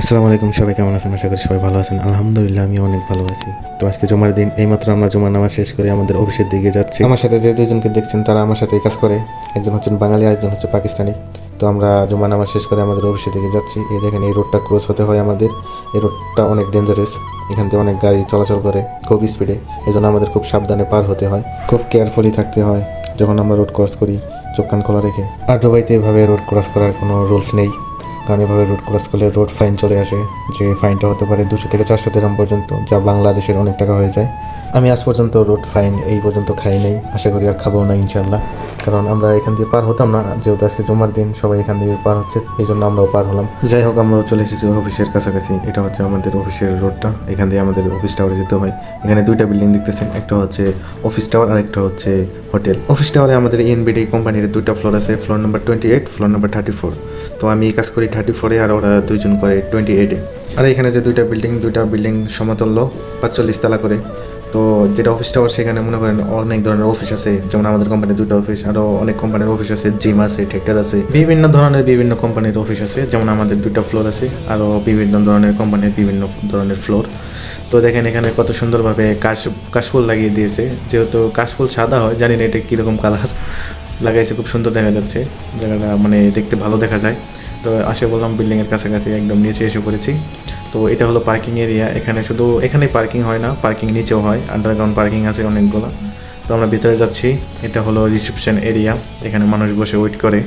আসসালামু আলাইকুম, সবাই কেমন আছেন? আশা করি সবাই ভালো আছেন। আলহামদুলিল্লাহ আমি অনেক ভালো আছি। তো আজকে জমার দিন, এইমাত্র আমরা জমার নামাজ শেষ করে আমাদের অফিসের দিকে যাচ্ছি। আমার সাথে যে দুজনকে দেখছেন, তারা আমার সাথে কাজ করে। একজন হচ্ছেন বাঙালি, আরেকজন হচ্ছে পাকিস্তানি। তো আমরা জমা নামাজ শেষ করে আমাদের অফিসের দিকে যাচ্ছি। এই দেখেন, এই রোডটা ক্রস হতে হয় আমাদের। এই রোডটা অনেক ডেঞ্জারাস এখান থেকে অনেক গাড়ি চলাচল করে খুব স্পিডে এই জন্য আমাদের খুব সাবধানে পার হতে হয়। খুব কেয়ারফুলি থাকতে হয় যখন আমরা রোড ক্রস করি, চোখ কান খোলা রেখে। আর দুবাইতে এভাবে রোড ক্রস করার কোনো রুলস নেই। কারণ এভাবে রোড ক্রস করলে রোড ফাইন চলে আসে, যে ফাইনটা হতে পারে দুশো থেকে চারশো দিরাম পর্যন্ত, যা বাংলাদেশের অনেক টাকা হয়ে যায়। আমি আজ পর্যন্ত রোড ফাইন এই পর্যন্ত খাই নাই, আশা করি আর খাব না ইনশাল্লাহ কারণ আমরা এখান দিয়ে পার হতাম না, যেহেতু আজকে জমার দিন, সবাই এখান দিয়ে পার হচ্ছে, এই জন্য আমরাও পার হলাম। যাই হোক, আমরাও চলে এসেছি অফিসের কাছাকাছি। এটা হচ্ছে আমাদের অফিসের রোডটা। এখান দিয়ে আমাদের অফিস টাওয়ারে যেতে হয়। এখানে দুইটা বিল্ডিং দেখতেছেন, একটা হচ্ছে অফিস টাওয়ার আর একটা হচ্ছে হোটেল অফিস টাওয়ারে আমাদের এনবিডি কোম্পানির দুইটা ফ্লোর আছে floor number twenty eight floor number thirty four তো আমি কাজ করি থার্টি ফোরে আর ওরা দুইজন করে টোয়েন্টি এইটে আর এখানে যে দুইটা বিল্ডিং দুইটা বিল্ডিং সমতুল্য, পাঁচচল্লিশ তালা করে। তো যেটা অফিস টাওয়ার সেখানে মনে করেন অনেক ধরনের অফিস আছে। যেমন আমাদের কোম্পানির দুটো অফিস আরও অনেক কোম্পানির অফিস আছে জিম আছে ট্রেক্টর আছে। বিভিন্ন ধরনের বিভিন্ন কোম্পানির অফিস আছে, যেমন আমাদের দুটো ফ্লোর আছে আরও বিভিন্ন ধরনের কোম্পানির বিভিন্ন ধরনের ফ্লোর তো দেখেন এখানে কত সুন্দরভাবে কাশ, কাশফুল লাগিয়ে দিয়েছে। যেহেতু কাশফুল সাদা হয়, জানি না এটা কীরকম কালার লাগাইছে, খুব সুন্দর দেখা যাচ্ছে। জায়গাটা মানে দেখতে ভালো দেখা যায়। তো আসে বললাম বিল্ডিংয়ের কাছাকাছি একদম নিচে এসে পড়েছি। তো এটা হলো পার্কিং এরিয়া এখানে শুধু এখানে পার্কিং হয় না পার্কিং নিচেও হয়। আন্ডারগ্রাউন্ড পার্কিং আছে অনেকগুলো। তো আমরা ভিতরে যাচ্ছি। এটা হলো রিসেপশন এরিয়া এখানে মানুষ বসে ওয়েট করে।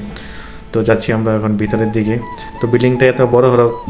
তো যাচ্ছি আমরা এখন ভিতরের দিকে। তো বিল্ডিংটা এত বড়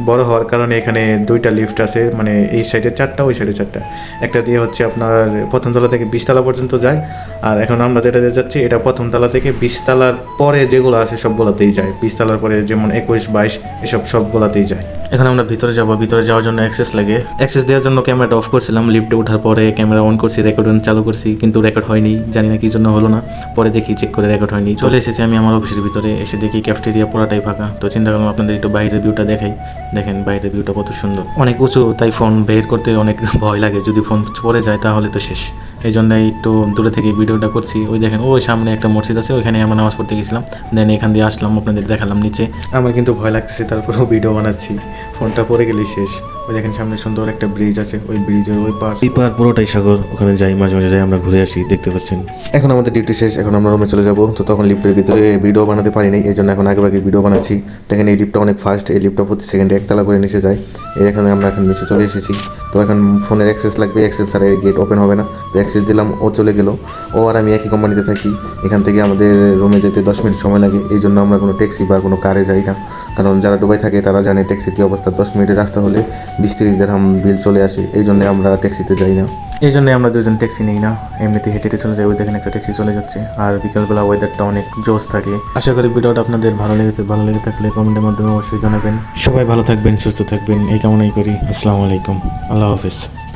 বড় হওয়ার কারণে এখানে দুইটা লিফট আছে মানে এই সাইডে চারটা, ওই সাইডে চারটা। একটা দিয়ে হচ্ছে আপনার প্রথম তলা থেকে বিশতলা পর্যন্ত যায়, আর এখন আমরা যেটা দিয়ে যাচ্ছি, এটা প্রথম তলা থেকে বিশতলার পরে যেগুলো আছে সবগুলোতেই যায়। বিশতলার পরে যেমন একুশ, বাইশ, এসব সবগুলোতেই যায়। এখন আমরা ভিতরে যাব, ভিতরে যাওয়ার জন্য অ্যাক্সেস লাগে। অ্যাক্সেস দেওয়ার জন্য ক্যামেরাটা অফ করছিলাম লিফটে ওঠার পরে ক্যামেরা অন করছি রেকর্ড চালু করছি, কিন্তু রেকর্ড হয়নি, জানি না কি জন্য হলো না। পরে দেখি চেক করে রেকর্ড হয়নি। চলে এসেছি আমি আমার অফিসের ভিতরে, এসে দেখি ক্যাফটেরিয়া পুরাটাই ফাঁকা। তো চিন্তা করলাম আপনাদের একটু বাইরের ভিউটা দেখাই। দেখেন বাইরের ভিউটা কত সুন্দর। অনেক উঁচু, তাই ফোন বের করতে অনেক ভয় লাগে। যদি ফোন পড়ে যায় তাহলে তো শেষ। এই জন্য একটু দূরে থেকে ভিডিওটা করছি। ওই দেখেন ওই সামনে একটা মসজিদ আছে ওইখানে আমরা নামাজ পড়তে গেছিলাম। দেন এখান দিয়ে আসলাম আপনাদের দেখালাম নিচে। আমার কিন্তু ভয় লাগতেছে তারপরেও ভিডিও বানাচ্ছি। ফোনটা পরে গেলেই শেষ। ওই দেখেন সামনে সুন্দর একটা ব্রিজ আছে ওই ব্রিজের ওই পার। এই পার পুরোটাই সাগর ওখানে যাই মাঝে মাঝে যাই আমরা ঘুরে আসি দেখতে পাচ্ছেন। এখন আমাদের ডিউটি শেষ এখন আমরা রুমে চলে যাব। তো তখন লিফটের ভিতরে ভিডিও বানাতে পারিনি এই জন্য এখন আগে আগে ভিডিও বানাচ্ছি। দেখেন এই লিফটটা অনেক ফাস্ট এই লিফটটা প্রতি সেকেন্ডে একতলা করে নিচে যায় এই এখানে আমরা এখন নিচে চলে এসেছি। তো এখন ফোনের অ্যাক্সেস লাগবে অ্যাক্সেস ছাড়া গেট ওপেন হবে না। তো অ্যাক্সেস দিলাম, ও চলে গেল। ও আর আমি একই কোম্পানিতে থাকি। এখান থেকে আমাদের রুমে যেতে দশ মিনিট সময় লাগে। এই জন্য আমরা কোনো ট্যাক্সি বা কোনো কারে যাই না। কারণ যারা দুবাই থাকে, তারা জানে ট্যাক্সির কী অবস্থা। দশ মিনিটের রাস্তা হলে বিশ তিরিশ দেড়হাম বিল চলে আসে। এই জন্য আমরা ট্যাক্সিতে যাই না। এই জন্য আমরা দুজন ট্যাক্সি নিই না। এমনিতে হেঁটে হেঁটে চলে যাই, ওই দেখেন একটা ট্যাক্সি চলে যাচ্ছে। আর বিকালবেলা ওয়েদারটা অনেক জোস থাকে। আশা করি ভিডিওটা আপনাদের ভালো লেগেছে। ভালো লেগে থাকলে কমেন্টের মাধ্যমে অবশ্যই জানাবেন। সবাই ভালো থাকবেন, সুস্থ থাকবেন। এই কামনাই করি। আসসালামু আলাইকুম। আল্লাহ হাফিজ।